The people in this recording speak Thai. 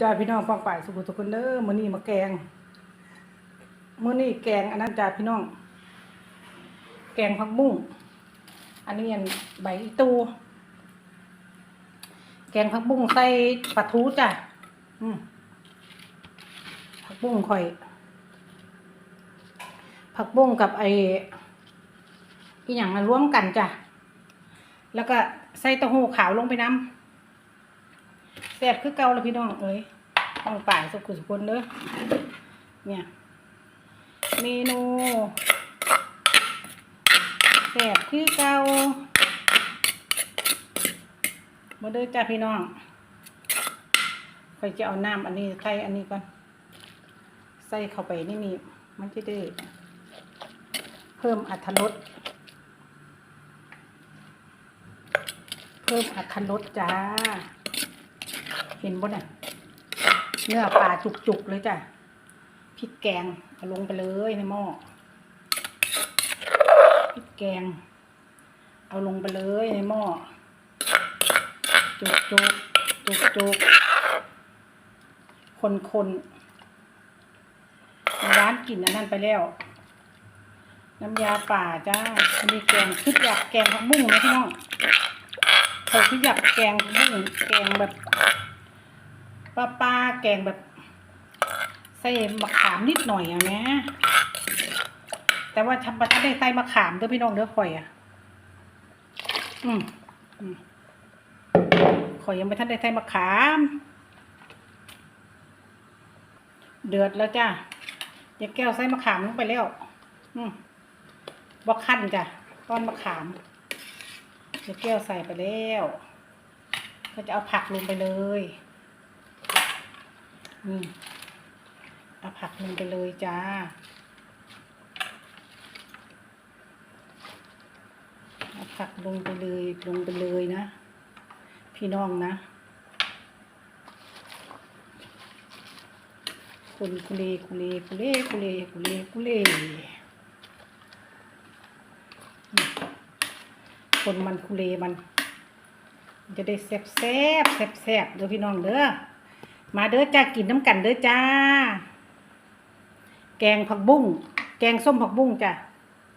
จ้าพี่น้องฟังป่ายสุขุทุกคนเด้อมื้อนี้มาแกงมื้อนี้แกงอันนั้นจ้าพี่น้อง แกงผักบุ้งอันนี้อันใบอีตู แกงผักบุ้งใส่ปลาทูจ้ะอืมผักบุ้งข่อย ผักบุ้งกับไอ้อีหยังมารวมกันจ้ะแล้วก็ใส่เต้าหู้ขาวลงไปน้ำ แซ่บคือเก่าแล้วพี่น้องเอ้ยต้องป่ายสุกุสุคนเด้อเนี่ย เมนูแซ่บคือเก่ามาเด้อจ้าพี่น้องคอยจะเอาน้ำอันนี้ใส่อันนี้ก่อน ใส่เข้าไปนี่มีมันจะได้เพิ่มอรรถรสเพิ่มอรรถรสจ้า เห็นบ่เนี่ยเนื้อปลาจุกๆเลยจ้ะพริกแกงเอาลงไปเลยในหม้อพริกแกง เอาลงไปเลยในหม้อจุกจุกจุกจุกคนคนร้านกินอันนั้นไปแล้ว น้ำยาป่าจ้าอันนี้แกงคิดอยากแกงผักบุ้งนะพี่น้องเขาคิดอยากแกงผักบุ้งแกงแบบ ป้าป้าแกงแบบ ใส่มะขามนิดหน่อยอะแม่แต่ว่าทำประทัดได้ใส่มะขามเด้อพี่น้องเด้อข่อยอะอืมข่อยยังไม่ทันได้ใส่มะขาม เดือดแล้วจ้าอย่าแก้วใส่มะขามลงไปแล้ว อืมบกขั้นจ้ะก้อนมะขามเดี๋ยวแก้วใส่ไปแล้ว ก็จะเอาผักลงไปเลย นี่เอาผักลงไปเลยจ้า เอาผักลงไปเลยลงไปเลยนะ พี่น้องนะ คุลีคุเลคุเลคุเลคุเลคุเลคุเลคนมันคุเลมัน จะได้แซ่บแซ่บแซ่บแซ่บเด้อพี่น้องเด้อ มาเด้อจ้ากินน้ำกันเด้อจ้า แกงผักบุ้ง แกงส้มผักบุ้งจ้ะ